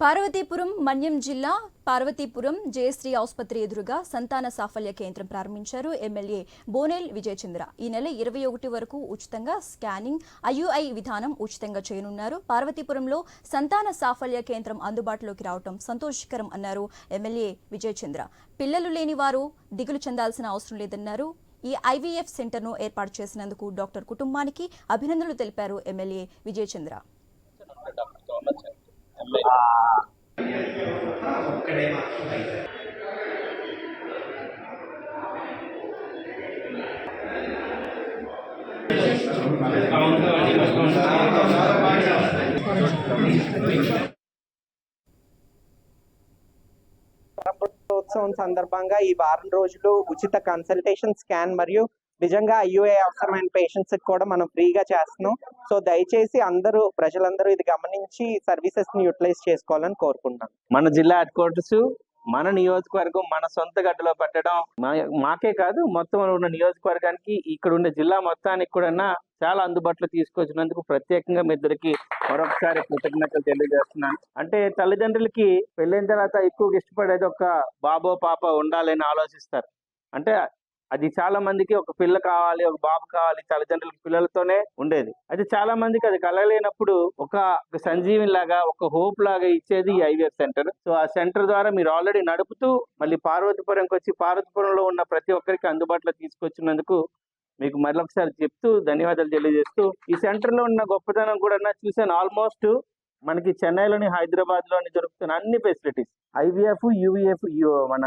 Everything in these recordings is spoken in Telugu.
పార్వతీపురం మన్యం జిల్లా పార్వతీపురం జయశ్రీ ఆసుపత్రి ఎదురుగా సంతాన సాఫల్య కేంద్రం ప్రారంభించారు ఎమ్మెల్యే బోనెల్ విజయచంద్ర. ఈ నెల ఇరవై ఒకటి వరకు ఉచితంగా స్కానింగ్ ఐయుఐ విధానం ఉచితంగా చేయనున్నారు. పార్వతీపురంలో సంతాన సాఫల్య కేంద్రం అందుబాటులోకి రావడం సంతోషకరం అన్నారు ఎమ్మెల్యే విజయచంద్ర. పిల్లలు లేని వారు దిగులు చెందాల్సిన అవసరం లేదన్నారు. ఈ ఐవీఎఫ్ సెంటర్ను ఏర్పాటు చేసినందుకు డాక్టర్ కుటుంబానికి అభినందనలు తెలిపారు ఎమ్మెల్యే విజయచంద్ర. ఉత్సవం సందర్భంగా ఈ వారం రోజులు ఉచిత కన్సల్టేషన్ స్కాన్ మరియు నిజంగా ఐయుఏ అవసరమైన పేషెంట్స్ కూడా మనం ఫ్రీగా చేస్తున్నాం. సో దయచేసి అందరూ ప్రజలందరూ ఇది గమనించి సర్వీసెస్ని యూటిలైజ్ చేసుకోవాలని కోరుకుంటున్నాం. మన జిల్లా హెడ్ క్వార్టర్స్ మన నియోజకవర్గం మన సొంత గడ్డలో పెట్టడం మా- మాకే కాదు మొత్తం ఉన్న నియోజకవర్గానికి ఇక్కడ ఉండే జిల్లా మొత్తానికి కూడా చాలా అందుబాటులో తీసుకొచ్చినందుకు ప్రత్యేకంగా మీ ఇద్దరికి మరొకసారి కృతజ్ఞతలు తెలియజేస్తున్నాను. అంటే తల్లిదండ్రులకి పెళ్ళైన తర్వాత ఎక్కువగా ఇష్టపడేది ఒక బాబో పాప ఉండాలని ఆలోచిస్తారు. అంటే అది చాలా మందికి ఒక పిల్ల కావాలి ఒక బాబు కావాలి తల్లిదండ్రులకు పిల్లలతోనే ఉండేది. అయితే చాలా మందికి అది కలగలేనప్పుడు ఒక సంజీవిని లాగా ఒక హోప్ లాగా ఇచ్చేది ఈ ఐవీఎఫ్ సెంటర్. సో ఆ సెంటర్ ద్వారా మీరు ఆల్రెడీ నడుపుతూ మళ్ళీ పార్వతీపురంకి వచ్చి పార్వతీపురంలో ఉన్న ప్రతి ఒక్కరికి అందుబాటులో తీసుకొచ్చినందుకు మీకు మరొకసారి చెప్తూ ధన్యవాదాలు తెలియజేస్తూ ఈ సెంటర్లో ఉన్న గొప్పతనం కూడా నా చూశాను. ఆల్మోస్ట్ మనకి చెన్నైలోని హైదరాబాద్లోని దొరుకుతున్న అన్ని ఫెసిలిటీస్. ఐవీఎఫ్ యూవీఎఫ్ మన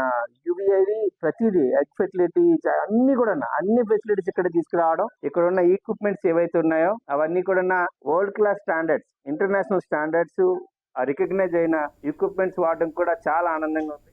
యూవీఐవి ప్రతిదీ ఎగ్ ఫెసిలిటీ అన్ని కూడా అన్ని ఫెసిలిటీస్ ఇక్కడ తీసుకురావడం. ఇక్కడ ఉన్న ఈక్విప్మెంట్స్ ఏవైతే ఉన్నాయో అవన్నీ కూడా world class standards international standards recognise అయిన ఎక్విప్మెంట్స్ వాడడం కూడా చాలా ఆనందంగా ఉంది